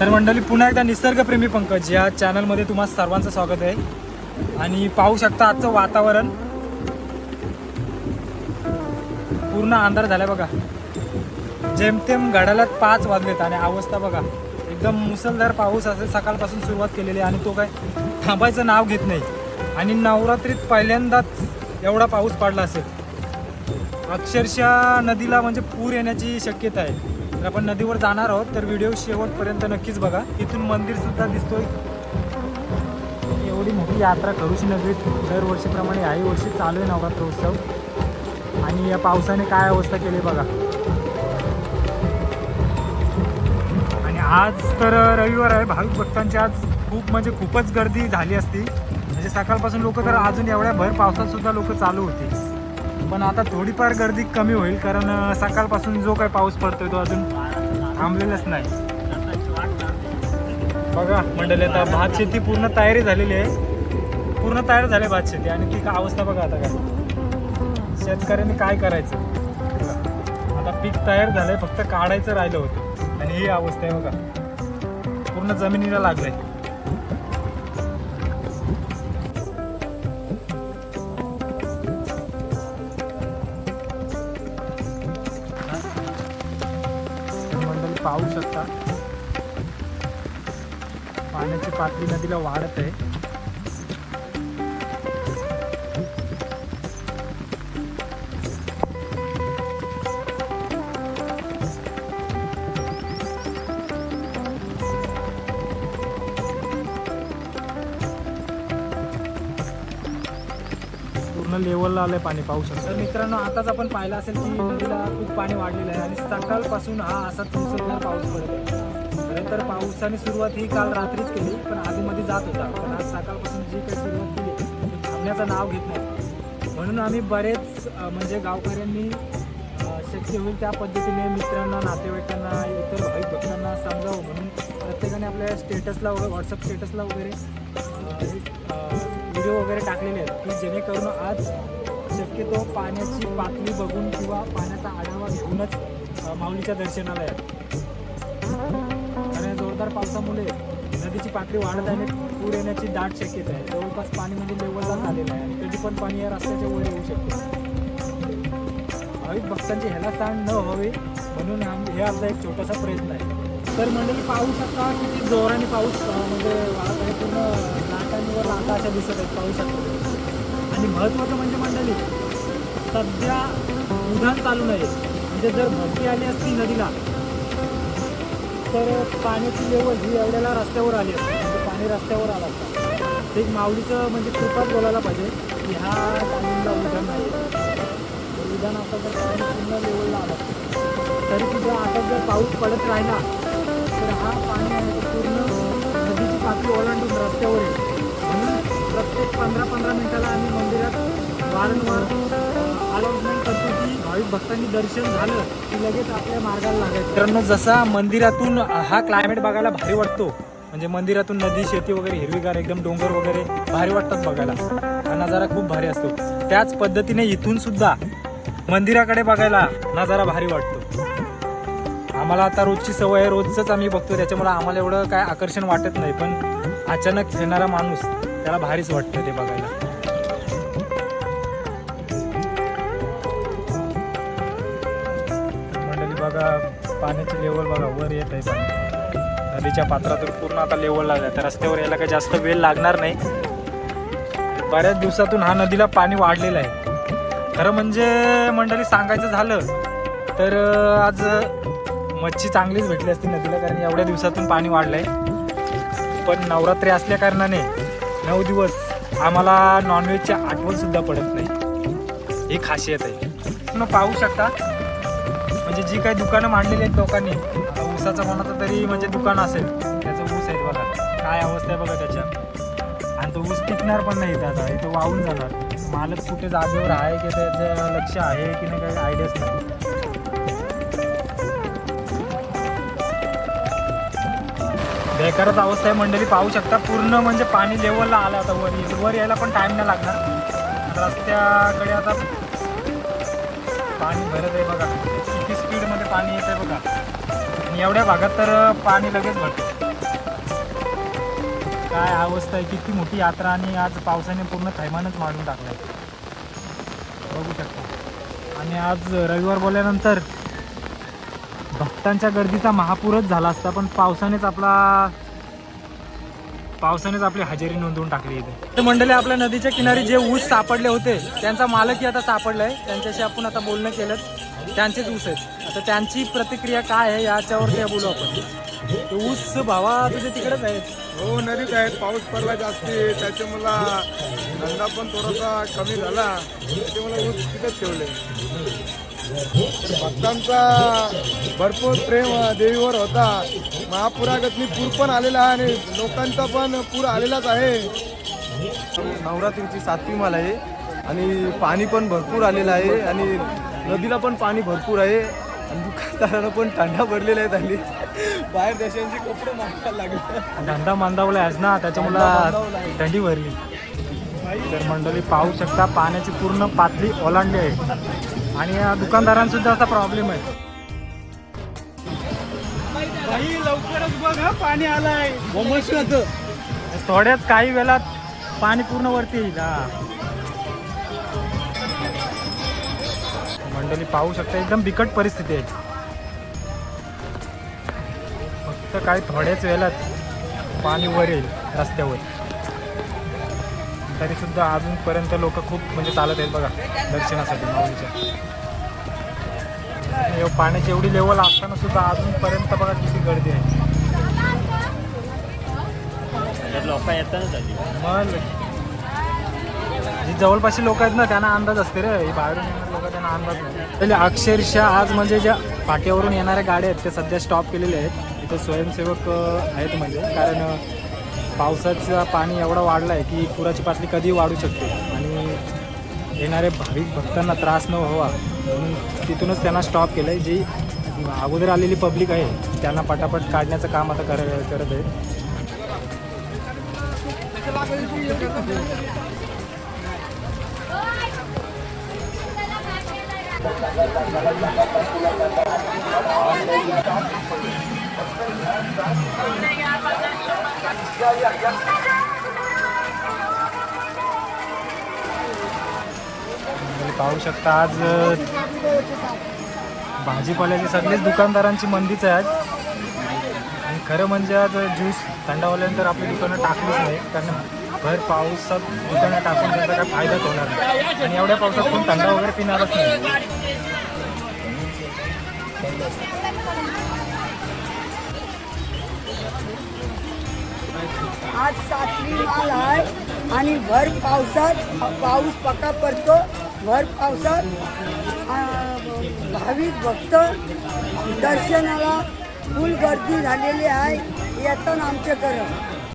तर मंडळी पुन्हा एकदा निसर्गप्रेमी पंकज या चॅनलमध्ये तुम्हा सर्वांचं स्वागत आहे. आणि पाहू शकता आजचं वातावरण. पूर्ण अंधार झालाय बघा. जेमतेम घडाला पाच वाजलेत आणि अवस्था बघा एकदम मुसळधार पाऊस असेल सकाळपासून सुरुवात केलेली आहे आणि तो काय थांबायचं नाव घेत नाही. आणि नवरात्रीत पहिल्यांदाच एवढा पाऊस पडला असेल. अक्षरशः नदीला म्हणजे पूर येण्याची शक्यता आहे. तर आपण नदीवर जाणार आहोत तर व्हिडिओ शेवटपर्यंत नक्कीच बघा. इथून मंदिर सुद्धा दिसतोय. एवढी मोठी यात्रा खरुशी नगरीत दरवर्षीप्रमाणे याही वर्षी चालू आहे नवरात्र उत्सव आणि या पावसाने काय अवस्था केली बघा. आणि आज तर रविवार आहे. भाविक भक्तांची आज खूप म्हणजे खूपच गर्दी झाली असती. म्हणजे सकाळपासून लोक तर अजून एवढ्या भर पावसात सुद्धा लोक चालू होती. पण आता थोडीफार गर्दी कमी होईल कारण सकाळपासून जो काही पाऊस पडतोय तो अजून थांबलेलाच नाही. बघा मंडळी आता भात शेती पूर्ण तयारी झालेली आहे. पूर्ण तयार झाली भात शेती आणि ती अवस्था बघा आता काय शेतकऱ्यांनी काय करायचं? आता पीक तयार झालंय फक्त काढायचं राहिलं होतं. आणि ही अवस्था आहे बघा. पूर्ण जमिनीला लागलंय. पाहू शकता. पाण्याची पातळी नदीला वाढत आहे. पूर्ण लेवलला आलंय पाणी पाहू शकतो तर मित्रांनो आताच आपण पाहिलं असेल की नदीला खूप पाणी वाढलेलं आहे आणि सकाळपासून हा असा मुसळधार पाऊस पडत आहे. खरं तर पावसाने सुरुवात ही काल रात्रीच केली पण आधीमध्ये जात होता. पण आज सकाळपासून जी काही सुरुवात केली ती थांबण्याचं नाव घेत नाही. म्हणून आम्ही बरेच म्हणजे गावकऱ्यांनी शक्य होईल त्या पद्धतीने मित्रांना नातेवाईकांना इतर भाई भक्तांना समजावं म्हणून प्रत्येकाने आपल्या स्टेटसला वगैरे व्हॉट्सअप स्टेटसला वगैरे व्हिडिओ वगैरे टाकलेले आहेत की जेणेकरून आज शक्यतो पाण्याची पातळी बघून किंवा पाण्याचा आढावा घेऊनच माऊलीच्या दर्शनाला येतात आणि जोरदार पावसामुळे नदीची पातळी वाढत आहे आणि पूर येण्याची दाट शक्यता आहे. जवळपास पाणी म्हणजे लेवलला झालेलं आहे आणि कधी पण पाणी या रस्त्याच्या वर येऊ शकते. भाविक भक्तांची ह्याला ताण न व्हावे म्हणून हे आमचा एक छोटासा प्रयत्न आहे. तर मंडळी पाहू शकता किती जोराने पाऊस म्हणजे वाढत आहे पूर्ण लाटांवर लाटा अशा दिसत आहेत पाहू शकता. आणि महत्त्वाचं म्हणजे मंडळी सध्या उधाण चालू नये म्हणजे जर भरती आली असती नदीला तर पाण्याची लेवल ही एवढ्याला रस्त्यावर आली असते. म्हणजे पाणी रस्त्यावर आलं असतं. ते एक माऊलीचं म्हणजे कृपाच बोलायला पाहिजे की ह्या टायमिंगला उधाण नाही उधाण असं जर पाणी पूर्ण लेवलला आलं तरी सुद्धा आता जर पाऊस पडत राहिला तर हा पाणी पूर्ण नदीची पातळी ओलांडून रस्त्यावर येईल. प्रत्येक पंधरा पंधरा मिनिटाला आम्ही मंदिरात वारंवार अनाउन्समेंट करतो की भाविक भक्तांनी दर्शन झालं की लगेच आपल्या मार्गाला लागायचं. मित्रांनो जसा मंदिरातून हा क्लायमेट बघायला भारी वाटतो म्हणजे मंदिरातून नदी शेती वगैरे हिरवीगार एकदम डोंगर वगैरे भारी वाटतात बघायला. हा नजारा खूप भारी असतो. त्याच पद्धतीने इथून सुद्धा मंदिराकडे बघायला नजारा भारी वाटतो. आम्हाला आता रोजची सवय आहे रोजच आम्ही बघतो त्याच्यामुळे आम्हाला एवढं काय आकर्षण वाटत नाही पण अचानक येणारा माणूस त्याला भारीच वाटतं ते बघायला. मंडळी बघा पाण्याची लेवल बघा वर येत आहे पाणी. नदीच्या पात्रातून पूर्ण आता लेवल लागला. तर रस्त्यावर यायला काही जास्त वेळ लागणार नाही. बऱ्याच दिवसातून हा नदीला पाणी वाढलेलं आहे. खरं म्हणजे मंडळी सांगायचं झालं तर आज मच्छी चांगलीच भेटली असती नदीला कारण एवढ्या दिवसातून पाणी वाढलंय. पण नवरात्री असल्या कारणाने नऊ दिवस आम्हाला नॉनव्हेजची आठवण सुद्धा पडत नाही. ही खासियत आहे. तुम्ही पाहू शकता. म्हणजे जी काही दुकानं मांडलेली आहेत लोकांनी ऊसाचं कोणाचं तरी म्हणजे दुकान असेल त्याचं ऊस आहे बघा. काय अवस्था आहे बघा त्याच्या. आणि तो ऊस टिकणार पण नाही आता तो वाहून जाणार. मालक कुठे जागेवर आहे की त्याचं लक्ष आहे की नाही काही आयडियाच नाही. बेकारच अवस्था आहे मंडळी पाहू शकता. पूर्ण म्हणजे पाणी लेवलला आलं आता वर वर यायला पण टाईम नाही लागणार. रस्त्याकडे आता पाणी भरत आहे बघा. किती स्पीडमध्ये पाणी येत आहे बघा. आणि एवढ्या भागात तर पाणी लगेच भरतं. काय अवस्था आहे. किती मोठी यात्रा आणि आज पावसाने पूर्ण थैमानच मारून टाकलाय. बघू शकता. आणि आज रविवार बोलल्यानंतर भक्तांच्या गर्दीचा महापूरच झाला असता पण पावसानेच आपला पावसानेच आपली हजेरी नोंदवून टाकली इथे. तर मंडळी आपल्या नदीच्या किनारी जे ऊस सापडले होते त्यांचा मालकही आता सापडलाय. त्यांच्याशी आपण आता बोलणं केलं. त्यांचेच ऊस आहेत. आता त्यांची प्रतिक्रिया काय आहे याच्यावर ते बोलू आपण. ऊस भावा तुझे तिकडेच आहेत. हो नदीत आहेत. पाऊस पडला जास्ती. त्याच्यामुळं धंदा पण थोडासा कमी झाला. त्याच्यामुळे ऊस तिथेच ठेवले. भक्तांचा भरपूर प्रेम देवीवर होता. महापुरागतनी पूर पण आलेला आहे आणि लोकांचा पण पूर आलेलाच आहे. नवरात्रीची सातवी माल आहे. आणि पाणी पण भरपूर आलेलं आहे आणि नदीला पण पाणी भरपूर आहे. आणि दुकानदाराला पण थंडा भरलेला आहे त्यांनी बाहेर देशांचे कपडे मागायला लागले. धंदा मंदावला आहेस ना त्याच्यामुळं थंडी भरली. तर मंडळी पाहू शकता पाण्याची पूर्ण पातळी ओलांडली आहे. आणि या दुकानदारांसुद्धा असा प्रॉब्लेम आहे. लवकरच बघ पाणी आलाय. थोड्याच काही वेळात पाणी पूर्ण वरती येईल हा. मंडळी पाहू शकता एकदम बिकट परिस्थिती आहे. फक्त काही थोड्याच वेळात पाणी वर येईल रस्त्यावर. तरी सुद्धा अजूनपर्यंत लोक खूप म्हणजे चालत आहेत बघा दर्शनासाठी माऊलीच्या. पाण्याची एवढी लेवल असताना सुद्धा अजूनपर्यंत बघा किती गर्दी आहे. लोक मग जी जवळपासची लोक आहेत ना त्यांना अंदाज असते रे. बाहेरून येणारे लोक त्यांना अंदाज नाही. पहिले अक्षरशः आज म्हणजे ज्या पाट्यावरून येणाऱ्या गाड्या आहेत ते सध्या स्टॉप केलेले आहेत. इथं स्वयंसेवक आहेत म्हणजे. कारण पावसाचं पाणी एवढं वाढलं आहे की पुराची पातळी कधी वाढू शकते. आणि येणारे भाविक भक्तांना त्रास न व्हावा म्हणून तिथूनच त्यांना स्टॉप केलं आहे जी अगोदर आलेली पब्लिक आहे त्यांना पटापट काढण्याचं काम आता कर करत आहे. पाहू शकता आज भाजीपाल्याचे भाजीपाल्याची सगळेच दुकानदारांची मंदीच आहे आज. आणि खरं म्हणजे आज ज्यूस थंडावल्यानंतर आपली दुकानं टाकलीच नाही कारण भर पावसात दुकानं टाकून त्यांचा काय फायदाच होणार नाही. आणि एवढ्या पावसात कोण थंडा वगैरे पिणारच नाही. आज सातवी माल आहे आणि भर पावसात पाऊस पका पडतो. भर पावसात भाविक भक्त दर्शनाला फुल गर्दी झालेली आहे. येताना आमच्याकडं.